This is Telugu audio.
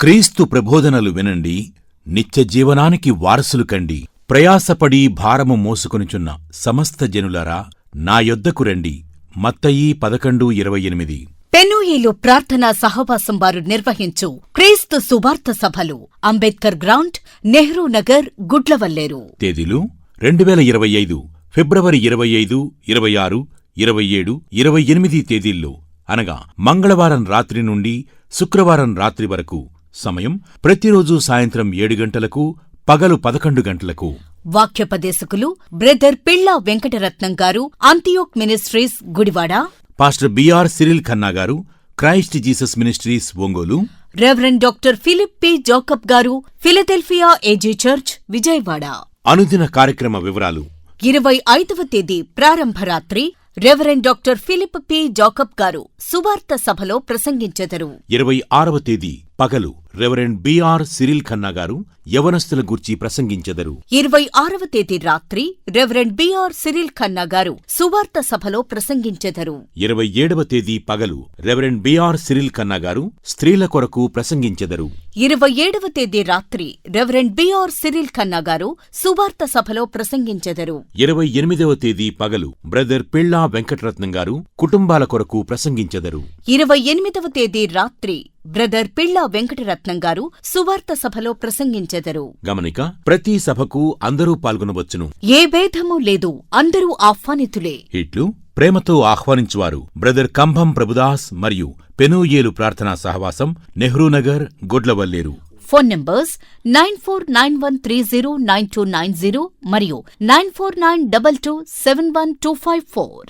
క్రీస్తు ప్రబోధనలు వినండి నిత్య జీవనానికి వారసులు కండి. ప్రయాసపడి భారము మోసుకొనుచున్న సమస్త జనులారా నా యొద్దకు రండి. మత్తయి పదకొండు ఇరవై ఎనిమిది. పెనూయిలు ప్రార్థనా సహవాసం వారు నిర్వహించు క్రీస్తు సువార్త సభలు అంబేద్కర్ గ్రౌండ్ నెహ్రూ నగర్ గుడ్లవల్లేరు. తేదీలు రెండు వేల ఇరవై ఐదు ఫిబ్రవరి ఇరవై ఐదు ఇరవై ఆరు ఇరవై ఏడు ఇరవై ఎనిమిది తేదీల్లో అనగా మంగళవారం రాత్రి నుండి శుక్రవారం రాత్రి వరకు సమయం ప్రతిరోజు సాయంత్రం ఏడు గంటలకు పగలు పదకొండు గంటలకు. వాక్యోపదేశకులు brother Pilla Venkataratnam garu Antioch ministries Gudivada. Pastor BR Cyril Khanna garu Christ Jesus ministries Ongole. Reverend doctor Philip P. Jacob garu Philadelphia AG church Vijayawada. అనుదిన కార్యక్రమ వివరాలు. ఇరవై ఐదవ తేదీ ప్రారంభ రాత్రి reverend doctor Philip P. Jacob garu సువార్త సభలో ప్రసంగించెదరు. ఇరవై ఆరవ తేదీ పగలు రెవరెండ్ బిఆర్ సిరిల్ ఖన్నా గారు యవనస్తుల గూర్చి ప్రసంగించెదరు. ఇరవై ఆరవ తేదీ రాత్రి రెవరెండ్ బిఆర్ సిరిల్ ఖన్నా గారు సువార్త సభలో ప్రసంగించెదరు. ఇరవై ఏడవ తేదీ పగలు రెవరెండ్ బిఆర్ సిరిల్ ఖన్నా గారు స్త్రీల కొరకు ప్రసంగించెదరు. ఇరవై ఏడవ తేదీ రాత్రి రెవరెండ్ బిఆర్ సిరిల్ ఖన్నా గారు సువార్త సభలో ప్రసంగించెదరు. ఇరవై ఎనిమిదవ తేదీ పగలు బ్రదర్ పిళ్ళా వెంకటరత్నం గారు కుటుంబాల కొరకు ప్రసంగించెదరు. ఇరవై ఎనిమిదవ తేదీ రాత్రి బ్రదర్ పిళ్ళా వెంకటరత్నం గారు సువార్త సభలో ప్రసంగించెదరు. గమనిక ప్రతి సభకు అందరూ పాల్గొనవచ్చును. ఏ భేదమూ లేదు అందరూ ఆహ్వానితులే. ఇట్లు ప్రేమతో ఆహ్వానించువారు బ్రదర్ కంభం ప్రభుదాస్ మరియు పెనూయేలు ప్రార్థనా సహవాసం Nehru Nagar Gudlavalleru. Phone numbers nine four nine one three zero nine two nine zero మరియు nine four nine double two seven one two five four.